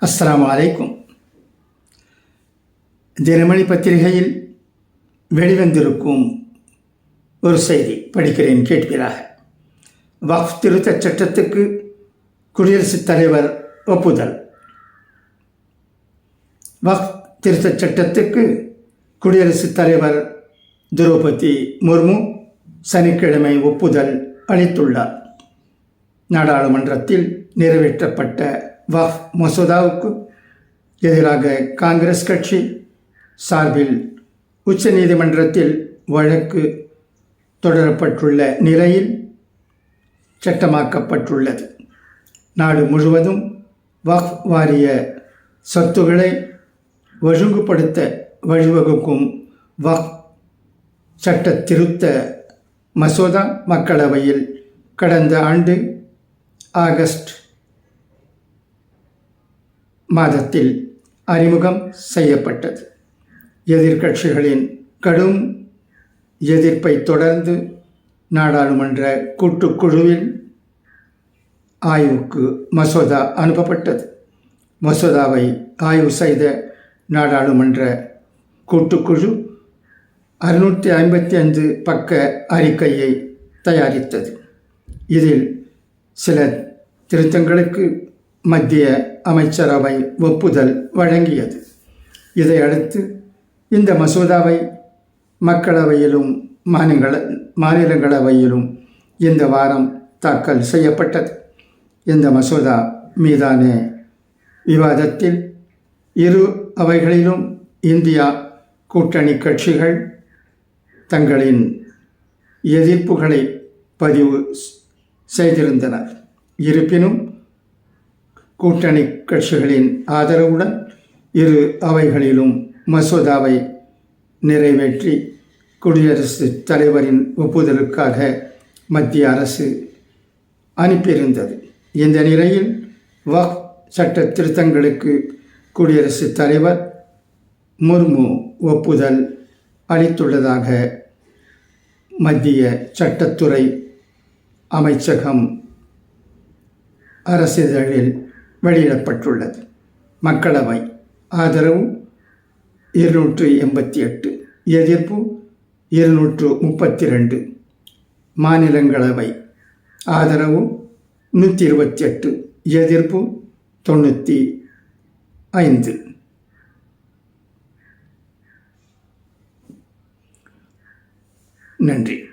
அஸ்ஸலாமு அலைக்கும். தினமணி பத்திரிகையில் வெளிவந்திருக்கும் ஒரு செய்தி படிக்கிறேன் கேட்பீராக. வக்ஃப் திருத்தச் சட்டத்துக்கு குடியரசுத் தலைவர் ஒப்புதல். வக்ஃப் திருத்தச் சட்டத்துக்கு குடியரசுத் தலைவர் திரௌபதி முர்மு சனிக்கிழமை ஒப்புதல் அளித்துள்ளார். நாடாளுமன்றத்தில் நிறைவேற்றப்பட்ட வஃப் மசோதாவுக்கு எதிராக காங்கிரஸ் கட்சி சார்பில் உச்ச நீதிமன்றத்தில் வழக்கு தொடரப்பட்டுள்ள நிலையில் சட்டமாக்கப்பட்டுள்ளது. நாடு முழுவதும் வஃப் வாரிய சொத்துக்களை ஒழுங்குபடுத்த வழிவகுக்கும் வஃப் சட்ட திருத்த மசோதா மக்களவையில் கடந்த ஆண்டு ஆகஸ்ட் மாதத்தில் அறிமுகம் செய்யப்பட்டது. எதிர்க்கட்சிகளின் கடும் எதிர்ப்பை தொடர்ந்து நாடாளுமன்ற கூட்டுக்குழுவில் ஆய்வுக்கு மசோதா அனுப்பப்பட்டது. மசோதாவை ஆய்வு செய்த நாடாளுமன்ற கூட்டுக்குழு அறுநூற்றி ஐம்பத்தி ஐந்து பக்க அறிக்கையை தயாரித்தது. இதில் சில திருத்தங்களுக்கு மத்திய அமைச்சரவை ஒப்புதல் வழங்கியது. இதையடுத்து இந்த மசோதாவை மக்களவையிலும் மாநில மாநிலங்களவையிலும் இந்த வாரம் தாக்கல் செய்யப்பட்டது. இந்த மசோதா மீதான விவாதத்தில் இரு அவைகளிலும் இந்தியா கூட்டணி கட்சிகள் தங்களின் எதிர்ப்புகளை பதிவு செய்திருந்தனர். இருப்பினும் கூட்டணி கட்சிகளின் ஆதரவுடன் இரு அவைகளிலும் மசோதாவை நிறைவேற்றி குடியரசுத் தலைவரின் ஒப்புதலுக்காக மத்திய அரசு அனுப்பியிருந்தது. இந்த நிலையில் வக் சட்ட திருத்தங்களுக்கு குடியரசுத் தலைவர் முர்மு ஒப்புதல் அளித்துள்ளதாக மத்திய சட்டத்துறை அமைச்சகம் அரசிதழில் வெளியிடப்பட்டுள்ளது. மக்களவை ஆதரவு இருநூற்று எண்பத்தி எட்டு எதிர்ப்பு இருநூற்று முப்பத்தி ரெண்டு மாநிலங்களவை ஆதரவு நூற்றி இருபத்தி எட்டு எதிர்ப்பு தொண்ணூற்றி ஐந்து. நன்றி.